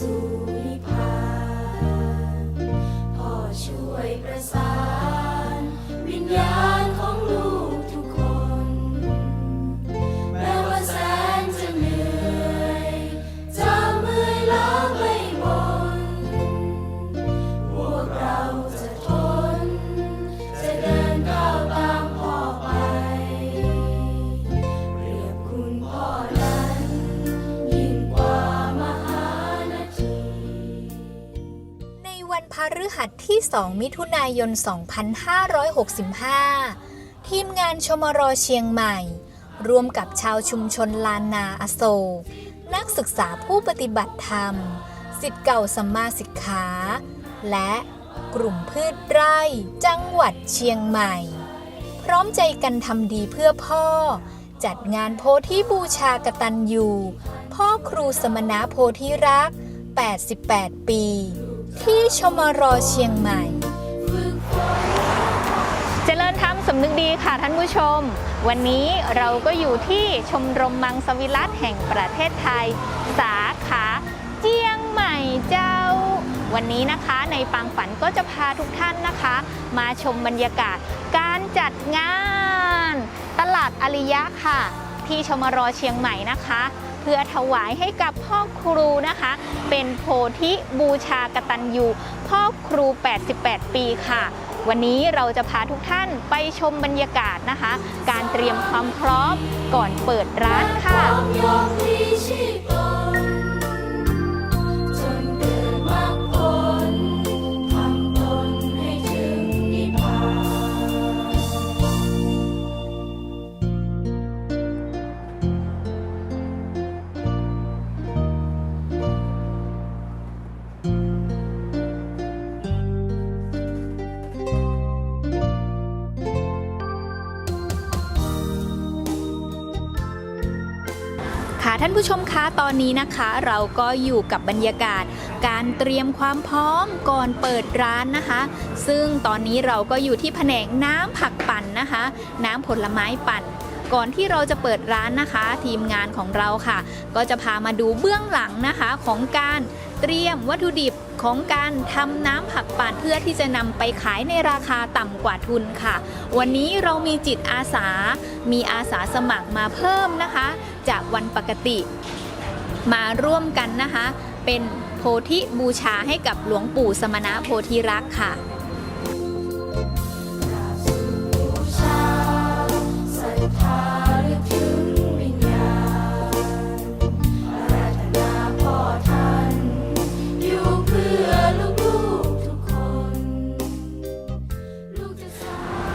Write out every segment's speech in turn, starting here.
สู่ ฤหัสที่ 2 มิถุนายน 2565 ทีมงานชมรเชียงใหม่ ร่วมกับชาวชุมชนลานนาอโศก นักศึกษาผู้ปฏิบัติธรรม สิทธิ์เก่าสัมมาสิกขา และกลุ่มพืชไร่ จังหวัดเชียงใหม่ พร้อมใจกันทำดีเพื่อพ่อ จัดงานโพธิบูชากตัญญูพ่อครูสมณะโพธิรัก 88 ปี ที่ชมรเชียงใหม่ เจริญธรรมสำนึกดีค่ะท่านผู้ชม วันนี้เราก็อยู่ที่ชมรมมังสวิรัตแห่งประเทศไทย สาขาเจียงใหม่เจ้า วันนี้นะคะในปังฝันก็จะพาทุกท่านนะคะ มาชมบรรยากาศการจัดงาน ตลาดอริยะค่ะ ที่ชมรเชียงใหม่นะคะ เพื่อถวายให้กับพ่อครูนะคะ เป็นโพธิบูชากตัญญูพ่อครู 88 ปีค่ะ วันนี้เราจะพาทุกท่านไปชมบรรยากาศนะคะ การเตรียมความพร้อมก่อนเปิดร้านค่ะ ผู้ชมคะตอนนี้นะคะ เราก็อยู่กับบรรยากาศ การเตรียมความพร้อมก่อนเปิดร้านนะคะ ซึ่งตอนนี้เราก็อยู่ที่แผนกน้ำผักปั่นนะคะ น้ำผลไม้ปั่นก่อนที่เราจะเปิดร้านนะคะ ทีมงานของเราค่ะ ก็จะพามาดูเบื้องหลังนะคะของการเตรียมวัตถุดิบของการทำน้ำผักปั่นเพื่อที่จะนำไปขายในราคาต่ำกว่าทุนค่ะ วันนี้เรามีจิตอาสา มีอาสาสมัครมาเพิ่มนะคะ จากวันปกติ มาร่วมกันนะคะ เป็นโพธิบูชาให้กับหลวงปู่สมณะโพธิรักษ์ค่ะ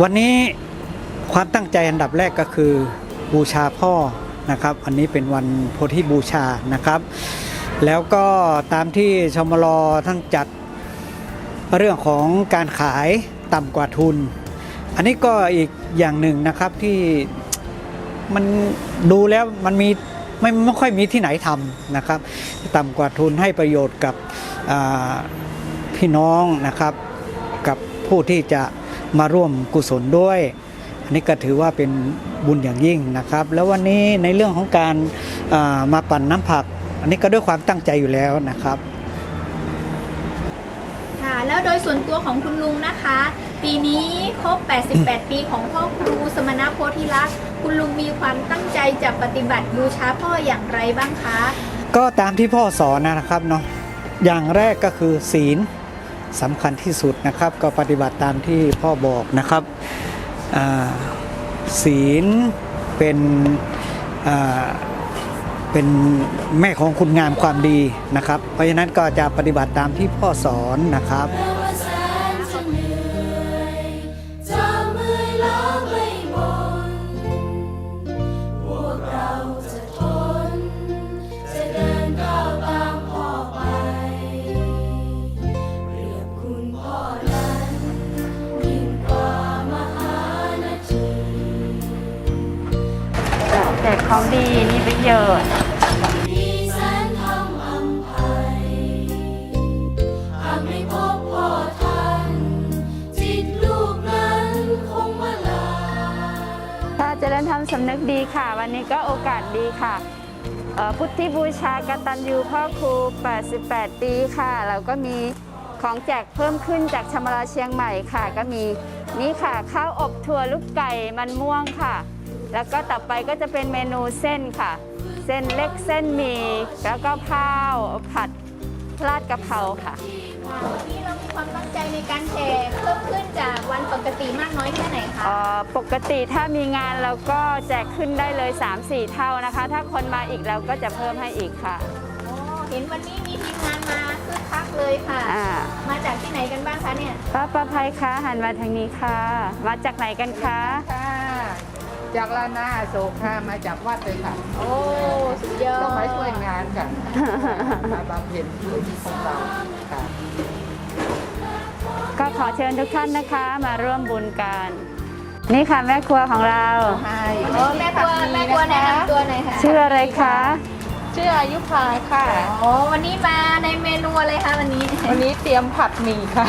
วันนี้ความตั้งใจอันดับแรกก็คือบูชาพ่อ นะครับ อันนี้เป็นวันโพธิบูชานะครับ แล้วก็ตามที่ชมรท่านจัดเรื่องของการขายต่ำกว่าทุน อันนี้ก็อีกอย่างหนึ่งนะครับที่มันดูแล้วมันมีไม่ไม่ค่อยมีที่ไหนทำนะครับ ต่ำกว่าทุนให้ประโยชน์กับพี่น้องนะครับ กับผู้ที่จะมาร่วมกุศลด้วย อันนี้ก็ถือว่าเป็นบุญอย่างยิ่งนะครับ แล้ววันนี้ในเรื่องของการอ่ามาปั่นน้ำผัก อันนี้ก็ด้วยความตั้งใจอยู่แล้วนะครับค่ะแล้วโดยส่วนตัวของคุณลุงนะคะ ปีนี้ครบ 88 ปีของพ่อครูสมณะโพธิรักษ์คุณลุงมีความตั้งใจจะปฏิบัติบูชาพ่ออย่างไรบ้างคะ ก็ตามที่พ่อสอนนะครับเนาะอย่างแรกก็คือศีลสำคัญที่สุดนะครับ ก็ปฏิบัติตามที่พ่อบอกนะครับอ่า ศีลเป็นเป็นแม่ของคุณงามความดีนะครับ เพราะฉะนั้นก็จะปฏิบัติตามที่พ่อสอนนะครับ พ่อครู 88 ปีค่ะ เราก็มีของแจกเพิ่มขึ้นจากชมราเชียงใหม่ค่ะ ก็มีนี่ค่ะข้าวอบถั่วลูกไก่มันม่วงค่ะ แล้วก็ต่อไปก็จะเป็นเมนูเส้นค่ะ เส้นเล็กเส้นหมี่แล้วก็ข้าวผัดราดกะเพราค่ะวันนี้เรามีความตั้งใจในการแจกเพิ่มขึ้นจากวันปกติมากน้อยแค่ไหนคะเอ่อปกติถ้ามีงานเราก็แจกขึ้นได้เลย 3-4 เท่านะคะ ถ้าคนมาอีกเราก็จะเพิ่มให้อีกค่ะโอ้เห็นวันนี้มีทีมงานมาคึกคักเลยค่ะ อ่ามาจากที่ไหนกันบ้างคะเนี่ย ป้าประภัยคะหันมาทางนี้ค่ะ มาจากไหนกันคะ ค่ะ จากลานาอโศกค่ะมาจากวัดเลยค่ะโอ้สุดยอดต้องมาช่วยงานกันมาบำเพ็ญบุญของเราค่ะ ก็ขอเชิญทุกท่านนะคะมาร่วมบุญกัน นี่ค่ะแม่ครัวของเราใช่โอ้แม่ครัวแม่ครัวแนะนำตัวหน่อยค่ะชื่ออะไรคะ ชื่ออายุพาค่ะ โอ้วันนี้มาในเมนูอะไรคะวันนี้วันนี้เตรียมผัดหมี่ค่ะ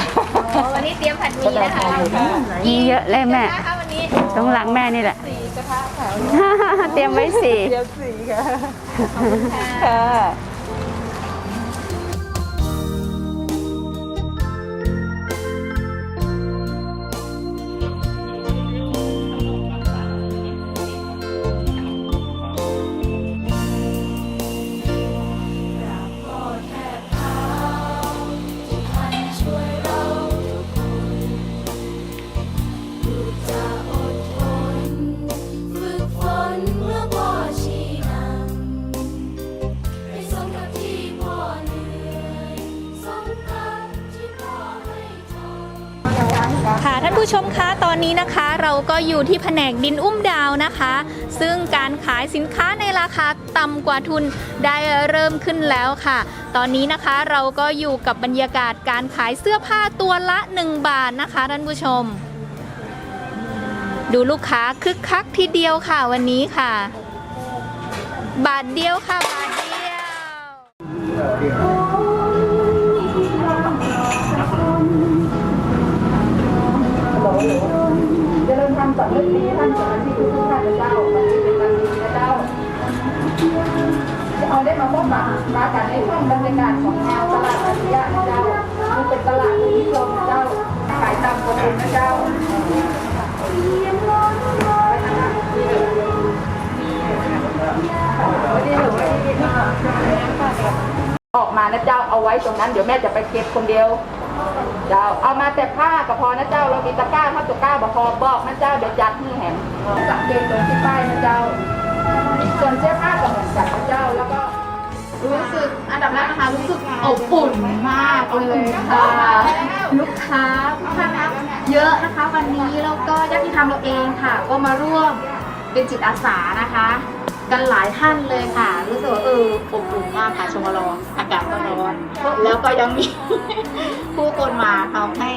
โอ้วันนี้เตรียมผัดหมี่นะคะมีเยอะเลยแม่ นะคะวันนี้ตรงหลังแม่นี่แหละ สีกระทะค่ะ เตรียมไว้สี่เตรียมสีค่ะค่ะ ค่ะพ่อ ผู้ชมคะตอนนี้นะคะเราก็อยู่ที่แผนกดินอุ้มดาวนะคะ ซึ่งการขายสินค้าในราคาต่ำกว่าทุนได้เริ่มขึ้นแล้วค่ะ ตอนนี้นะคะเราก็อยู่กับบรรยากาศการขายเสื้อผ้าตัวละ 1 บาทนะคะท่านผู้ชม ดูลูกค้าคึกคักทีเดียวค่ะวันนี้ค่ะ บาทเดียวค่ะบาทเดียว ริญธรรมสำนึกดีท่านสารที่ทุกท่านเจ้าวันนี้เป็นวันดีนะเจ้าจะเอาได้มาพบปะมากันในช่วงบรรยากาศของงานตลาดอาชียะนะเจ้านี่เป็นตลาดที่นิยมเจ้าขายตามคนอื่นนะเจ้าออกมานะเจ้าเอาไว้ตรงนั้นเดี๋ยวแม่จะไปเก็บคนเดียว เจ้าเอามาแต่ผ้าก็พอนะเจ้าเรามีตะกร้าถ้าตะกร้าบ่พอบอกนะเจ้าเดี๋ยวจัดให้แหมสังเกตตรงที่ป้ายนะเจ้า ส่วนเสื้อผ้าก็เหมือนกันนะเจ้าแล้วก็รู้สึกอันดับแรกนะคะรู้สึกอบอุ่นมากเลยค่ะลูกค้าทุกท่านนะเยอะนะคะวันนี้แล้วก็ญาติธรรมเราเองค่ะ ก็มาร่วมเป็นจิตอาสานะคะ กันหลายท่านเลยค่ะ รู้สึกว่าเอออบอุ่นมากค่ะชมรมอากาศก็ร้อนแล้วก็ยังมี ผู้คนมาทำให้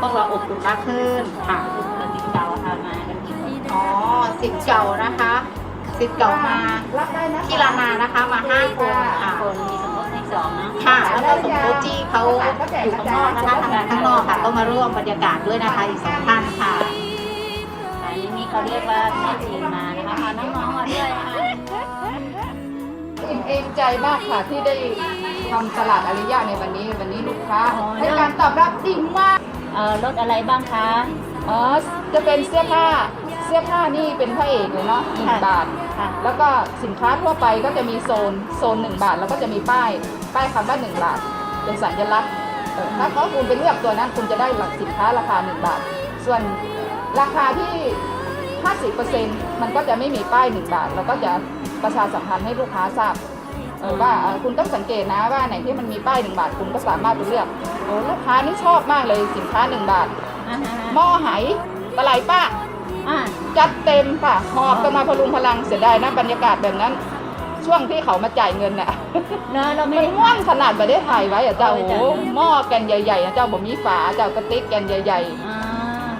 พวกเราอบอุ่นมากขึ้นค่ะสิทธิ์เก่าค่ะมากันกี่คนอ๋อสิทธิ์เก่านะคะสิทธิ์เก่ามารับได้นะที่ลานานะคะมาห้าคนค่ะคนมีสมรสในสองนะค่ะ แล้วก็สมรสที่เขาอยู่ข้างนอกนะคะทำงานข้างนอกค่ะก็มาร่วมบรรยากาศด้วยนะคะอีกสองท่านค่ะอันนี้นี่เขาเรียกว่าแม่จีนมา นะคะพาน้องๆมาด้วยนะคะอิ่มเอมใจมากค่ะที่ได้ทำตลาดอาริยะในวันนี้วันนี้ลูกค้าให้การตอบรับดีมากเอ่อรถอะไรบ้างคะอ๋อจะเป็นเสื้อผ้าเสื้อผ้านี่เป็นพระเอกเลยเนาะหนึ่งบาท ค่ะ แล้วก็สินค้าทั่วไปก็จะมีโซนโซนหนึ่งบาท แล้วก็จะมีป้ายป้ายคำว่าหนึ่งบาท เป็นสัญลักษณ์เออถ้าก็คุณไปเลือกตัวนั้นคุณจะได้หลักสินค้าราคาหนึ่งบาท ส่วนราคาที่ 50%มันก็จะไม่มีป้ายหนึ่งบาทแล้วก็จะประชาสัมพันธ์ให้ลูกค้าทราบเออว่าเออคุณต้องสังเกตนะว่าไหนที่มันมีป้ายหนึ่งบาท คุณก็สามารถไปเลือกโอ้ลูกค้านี่ชอบมากเลยสินค้าหนึ่งบาทอ่าฮะหม้อไหปลาไหลป้าอ่าจัดเต็มค่ะหอบกันมาพลุงพลังเสียดายนะบรรยากาศแบบนั้น ช่วงที่เขามาจ่ายเงินน่ะเนอะเราไม่มันได้ม่วนขนาดประเทศไทยไว้อะเจ้าเอาโอ้ไว้โหจ้ะหม้อแกนใหญ่ๆนะเจ้าบ่มีฝาเจ้ากระติกแกนใหญ่อ่าๆ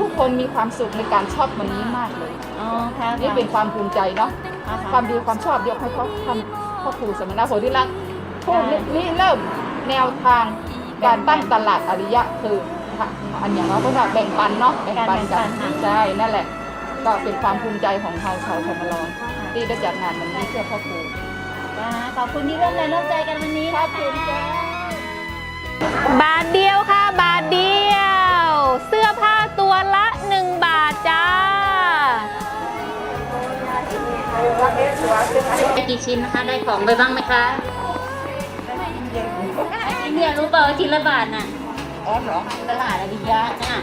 ผู้คนมีความสุขในการชอบวันนี้มากเลย อ๋อค่ะนี่เป็นความภูมิใจเนาะค่ะความดีความชอบยกให้พ่อท่านพ่อครูสมณะโพธิลักษณ์ผู้นี่เริ่มแนวทางการตั้งตลาดอริยะคืออันอย่างเราก็ว่าแบ่งปันเนาะแบ่งปันกันใช่นั่นแหละ ก็เป็นความภูมิใจของชาวชาวธรรมรอนที่ได้จัดงานวันนี้เพื่อพ่อครูขอบคุณที่ร่วมแรงร่วมใจกันวันนี้ขอบคุณจ้าบาทเดียวค่ะ บาทเดียว เสื้อผ้าตัวละ 1 บาทจ้าได้กี่ชิ้นนะคะ ได้ของไปบ้างไหมคะเนี่ยรู้เปล่าว่าชิ้นละบาทน่ะอ๋อเหรอตลาดอริยะน่ะ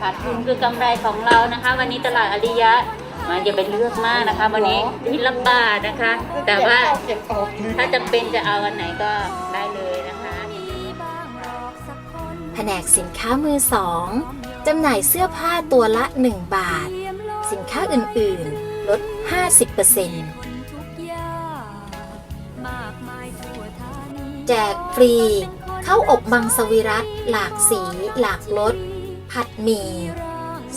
ขาดทุนคือกำไรของเรานะคะ วันนี้ตลาดอริยะมันอย่าไปเลือกมากนะคะ วันนี้ชิ้นละบาทนะคะ แต่ว่าถ้าจำเป็นจะเอาอันไหนก็ได้เลยนะคะ แผนกสินค้ามือสองจำหน่ายเสื้อผ้าตัวละ 1 บาท สินค้าอื่นๆ ลด 50%แจกฟรีเข้าอบมังสวิรัตหลากสี หลากรสผัดหมี่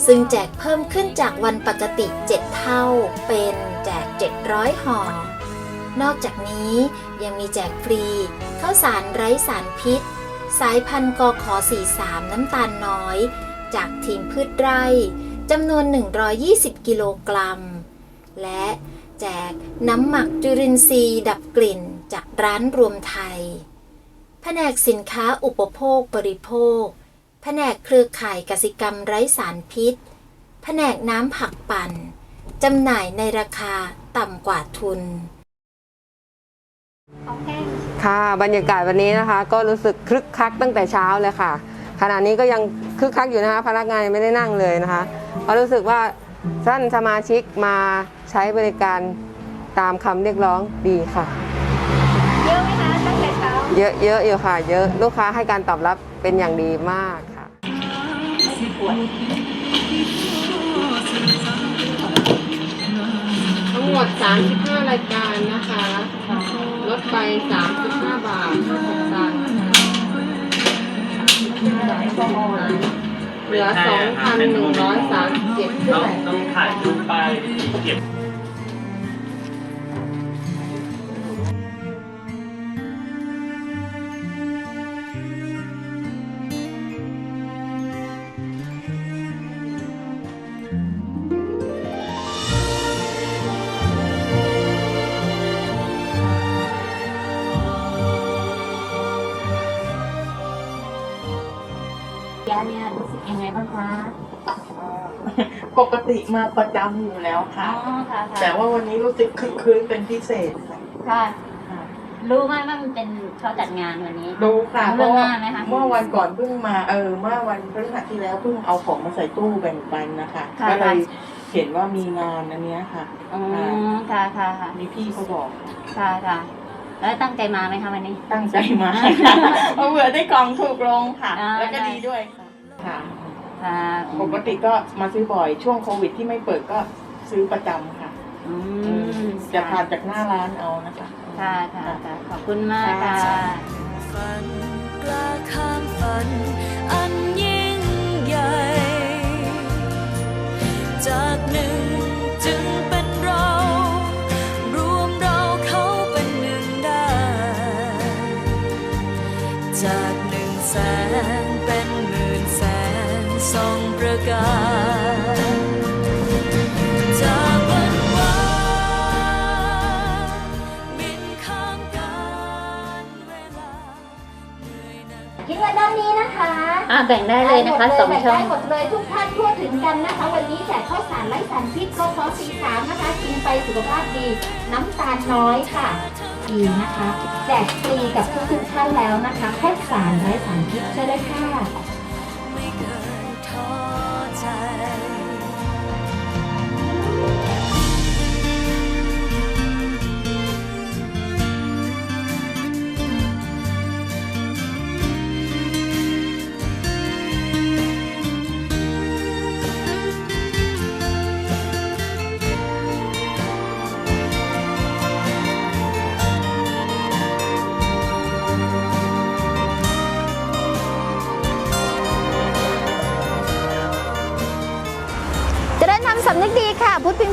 ซึ่งแจกเพิ่มขึ้นจากวันปกติ 7 เท่าเป็นแจก 700 ห่อนอกจากนี้ยังมีแจกฟรีข้าวสารไร้สารพิษ สายพันธุ์กขอ43 น้ำตาลน้อย จากทีมพืชไร่จำนวน 120 กิโลกรัม และแจกน้ำหมักจุลินทรีย์ดับกลิ่นจากร้านรวมไทย แผนกสินค้าอุปโภคบริโภค แผนกเครือข่ายกสิกรรมไร้สารพิษ แผนกน้ำผักปั่น จำหน่ายในราคาต่ำกว่าทุน ค่ะ บรรยากาศวันนี้นะคะ ก็รู้สึกคึกคักตั้งแต่เช้าเลยค่ะ ขณะนี้ก็ยังคึกคักอยู่นะคะ พนักงานยังไม่ได้นั่งเลยนะคะเพราะรู้สึกว่าท่านสมาชิกมาใช้บริการตามคำเรียกร้องดีค่ะ เยอะไหมคะตั้งแต่เช้า เยอะเยอะอยู่ค่ะ เยอะลูกค้าให้การตอบรับเป็นอย่างดีมากค่ะทั้งหมด 35 รายการนะคะลด ไป 35 บาท6ตังค์เหลือ 2,137 ต้องต้องถ่ายรูปไปเก็บ บ้างคะปกติมาประจำอยู่แล้วอ๋อค่ะค่ะค่ะแต่ว่าวันนี้รู้สึกคึกคืนเป็นพิเศษค่ะค่ะรู้ไหมว่ามันเป็นเขาจัดงานวันนี้ ดูค่ะเอาเพเรื่องราะว่าหน้าไหมคะเมื่อวันก่อนเพิ่งมาเออเมื่อวันพฤหัสที่แล้วเพิ่งเอาของมาใส่ตู้แบ่งปันนะคะค่ะ ก็เลยเห็นว่ามีงานอันเนี้ยค่ะอ๋อค่ะค่ะค่ะมีพี่เขาบอกค่ะค่ะแล้วตั้งใจมาไหมคะวันนี้ ตั้งใจมาค่ะเพราะเผื่อได้กล่องถูกลงค่ะ อ่า แล้วก็ดีด้วยค่ะค่ะ ค่ะปกติก็มาซื้อบ่อยช่วงโควิดที่ไม่เปิดก็ซื้อประจำค่ะ อืมจะทานจากหน้าร้านเอานะคะ ค่ะค่ะค่ะขอบคุณมากค่ะฝันกล้าข้ามฝัน อันยิ่งใหญ่ จากหนึ่งจึงเป็น แบ่งได้เลยนะคะสองช่องได้หมดเลยทุกท่านทั่วถึงกันนะคะ วันนี้แจกข้าวสารไร้สารพิษกฟสีสามนะคะกินไปสุขภาพดีน้ำตาลน้อยค่ะดีนะคะแจกฟรีกับทุกทุกๆท่านแล้วนะคะข้าวสารไร้สารพิษใช่เลยค่ะ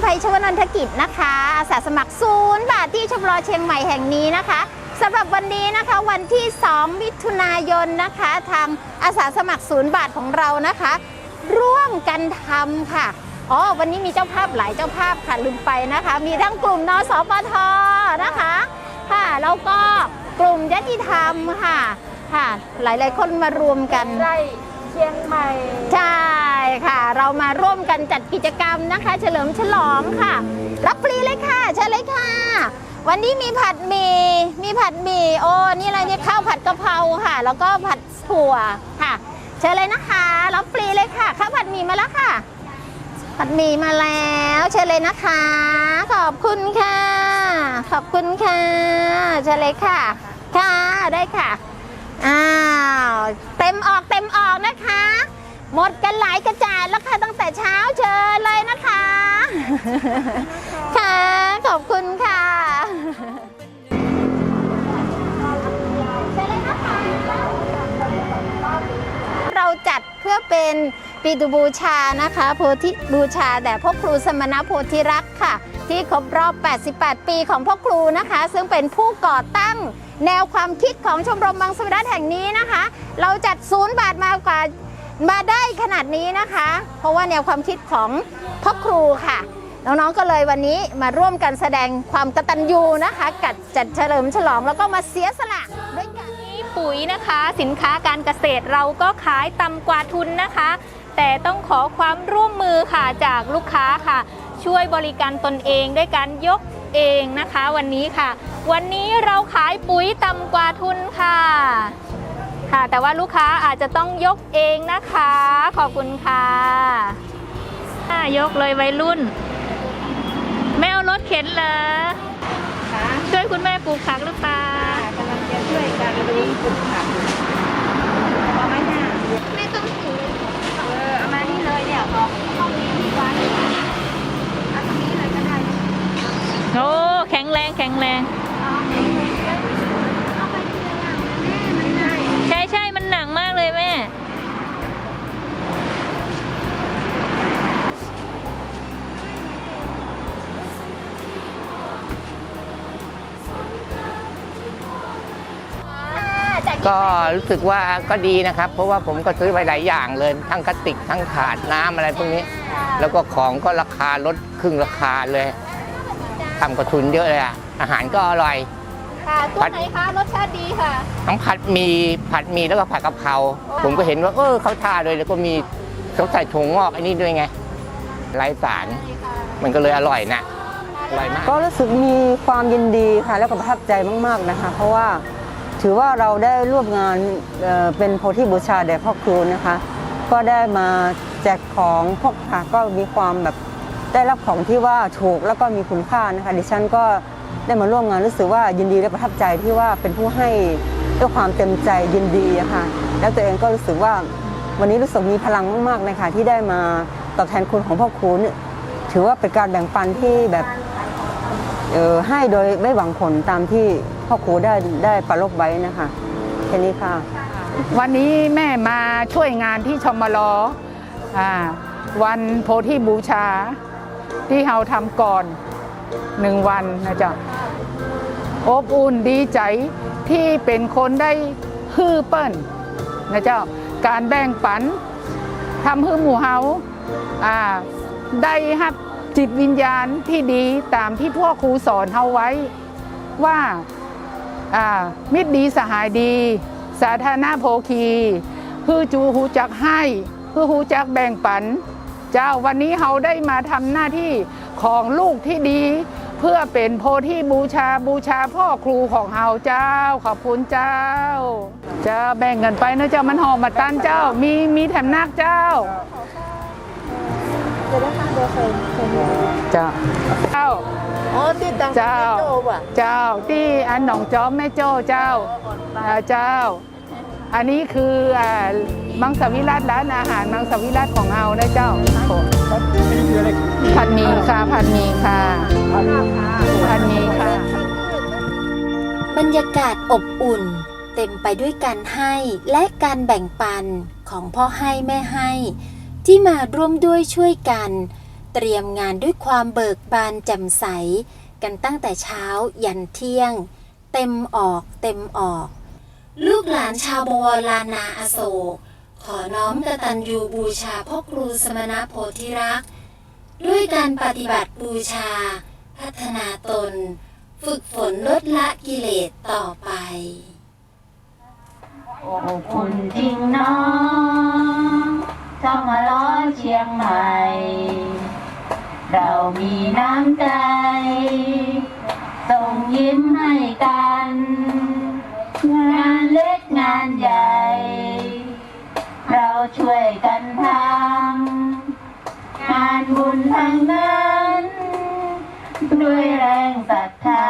ไพชวนนทกิจนะคะอาสาสมัครศูนย์บาทที่ชมรอเชียงใหม่แห่งนี้นะคะสำหรับวันนี้นะคะวันที่ 2 มิถุนายนนะคะ ทางอาสาสมัครศูนย์บาทของเรานะคะ ร่วมกันทำค่ะอ๋อวันนี้มีเจ้าภาพหลายเจ้าภาพค่ะลืมไปนะคะ มีทั้งกลุ่มนสปทนะคะค่ะแล้วก็กลุ่มยติธรรมค่ะค่ะ หลายๆคนมารวมกันไร ชียงใหม่ ใช่ค่ะ เรามาร่วมกันจัดกิจกรรมนะคะ เฉลิมฉลองค่ะ รับฟรีเลยค่ะเชิญเลยค่ะ วันนี้มีผัดหมี่มีผัดหมี่โอ้นี่อะไรเนี่ยข้าวผัดกะเพราค่ะ แล้วก็ผัดถั่วค่ะ เชิญเลยนะคะ รับฟรีเลยค่ะข้าวผัดหมี่มาแล้วค่ะ ผัดหมี่มาแล้ว เชิญเลยนะคะ ขอบคุณค่ะ ขอบคุณค่ะเชิญเลยค่ะ ค่ะได้ค่ะอ้าว ต็มออกเต็มออกนะคะ หมดกันหลายกระจาดแล้วค่ะตั้งแต่เช้าเชิญเลยนะคะ ค่ะ ขอบคุณค่ะเชิญเลยนะคะเราจัดเพื่อเป็น ปีตุบูชานะคะโพธิบูชาแด่พ่อครูสมณโพธิรักษ์ค่ะ ที่ครบรอบ 88 ปีของพ่อครูนะคะ ซึ่งเป็นผู้ก่อตั้งแนวความคิดของชมรมบางสวิรัตแห่งนี้นะคะ เราจัดศูนย์บาทมากว่ามาได้ขนาดนี้นะคะ เพราะว่าแนวความคิดของพ่อครูค่ะ น้องๆก็เลยวันนี้มาร่วมกันแสดงความกตัญญูนะคะ กัดจัดเฉลิมฉลองแล้วก็มาเสียสละด้วยกันปุ๋ยนะคะ สินค้าการเกษตรเราก็ขายต่ำกว่าทุนนะคะ แต่ต้องขอความร่วมมือค่ะจากลูกค้าค่ะ ช่วยบริการตนเองด้วยการยกเองนะคะวันนี้ค่ะ วันนี้เราขายปุ๋ยต่ำกว่าทุนค่ะ ค่ะ แต่ว่าลูกค้าอาจจะต้องยกเองนะคะ ขอบคุณค่ะอะยกเลยวัยรุ่นไม่เอารถเข็นเหรอช่วยคุณแม่ปลูกผักหรือเปล่า กำลังจะช่วยกันดูปลูกผักเอาไหมเนี่ย ไม่ต้องถือ เออเอามานี่เลยเนี่ยของห้องนี้ที่วัดเอาตรงนี้เลยก็ได้ โอ้แข็งแรงแข็งแรง ใช่ใช่มันหนักมากเลยแม่ ก็รู้สึกว่าก็ดีนะครับ เพราะว่าผมก็ซื้อไปหลายอย่างเลย ทั้งกระติกทั้งถาดน้ำอะไรพวกนี้ แล้วก็ของก็ราคาลดครึ่งราคาเลย ทำกระทุนเยอะเลยอะอาหารก็อร่อย ค่ะตัวไหนคะรสชาติดีค่ะ ทั้งผัดหมีผัดหมีแล้วก็ผัดกะเพราผมก็เห็นว่าเออเขาทาเลยแล้วก็มีเขาใส่ถั่วงอกไอ้นี่ด้วยไงไร้สาร มันก็เลยอร่อยนะอร่อยมากก็รู้สึกมีความยินดีค่ะ แล้วก็ประทับใจมากๆนะคะ เพราะว่าถือว่าเราได้ร่วมงานเอ่อเป็นโพธิบูชาแด่พ่อครูนะคะ ก็ได้มาแจกของพวกค่ะก็มีความแบบ ได้รับของที่ว่าถูกแล้วก็มีคุณค่านะคะดิฉันก็ได้มาร่วมงานรู้สึกว่ายินดีและประทับใจที่ว่าเป็นผู้ให้ด้วยความเต็มใจยินดีะค่ะแล้วตัวเองก็รู้สึกว่าวันนี้รู้สึกมีพลังมากๆนะคะที่ได้มาตอบแทนคุณของพ่อครูเนี่ยถือว่าเป็นการแบ่งปันที่แบบเออให้โดยไม่หวังผลตามที่พ่อครูได้ได้ประลบไว้นะคะแค่นี้ค่ะ วันนี้แม่มาช่วยงานที่ชมรออวันโพธิบูชา ที่เราทำก่อนหนึ่งวันนะจ๊ะอบอุ่นดีใจที่เป็นคนได้ฮือเปิ้นนะเจ้าการแบ่งปันทำให้หมู่เฮาอ่าได้รับจิตวิญญาณที่ดีตามที่พ่อครูสอนเฮาไว้ว่าอ่ามิตรดีสหายดี สาธารณโภคีคือจูหูจักให้คือหูจักแบ่งปัน เจ้าวันนี้เราได้มาทำหน้าที่ของลูกที่ดี เพื่อเป็นโพธิบูชาบูชาพ่อครูของเราเจ้า ขอบคุณเจ้าเจ้าแบ่งกันไปนะเจ้ามันหอมมาตันเจ้า มีมีแถมนาคเจ้าเจ้าเจ้าอ๋อที่ตังเจ้าเจ้าที่อันหนองจอมแม่โจ้เจ้าเจ้า อันนี้คืออ่ามังสวิรัตร้านอาหารมังสวิรัตของเรานะเจ้าผัดหมี่ค่ะผัดหมี่ค่ะผัดหมี่ค่ะ บรรยากาศอบอุ่น เต็มไปด้วยการให้และการแบ่งปันของพ่อให้แม่ให้ ที่มาร่วมด้วยช่วยกัน เตรียมงานด้วยความเบิกบานแจ่มใส กันตั้งแต่เช้ายันเที่ยง เต็มออกเต็มออก ลูกหลานชาวบวรลานาอโศก ขอน้อมกตัญญูบูชาพ่อครูสมณโพธิรัก ด้วยการปฏิบัติบูชา พัฒนาตน ฝึกฝนลดละกิเลสต่อไปอบอุ่นจริงน้องถ้ามาล้อเชียงใหม่ เรามีน้ำใจ ส่งยิ้มให้กัน งานเล็กงานใหญ่ เราช่วยกันทำงานบุญทั้งนั้น ด้วยแรงศรัทธา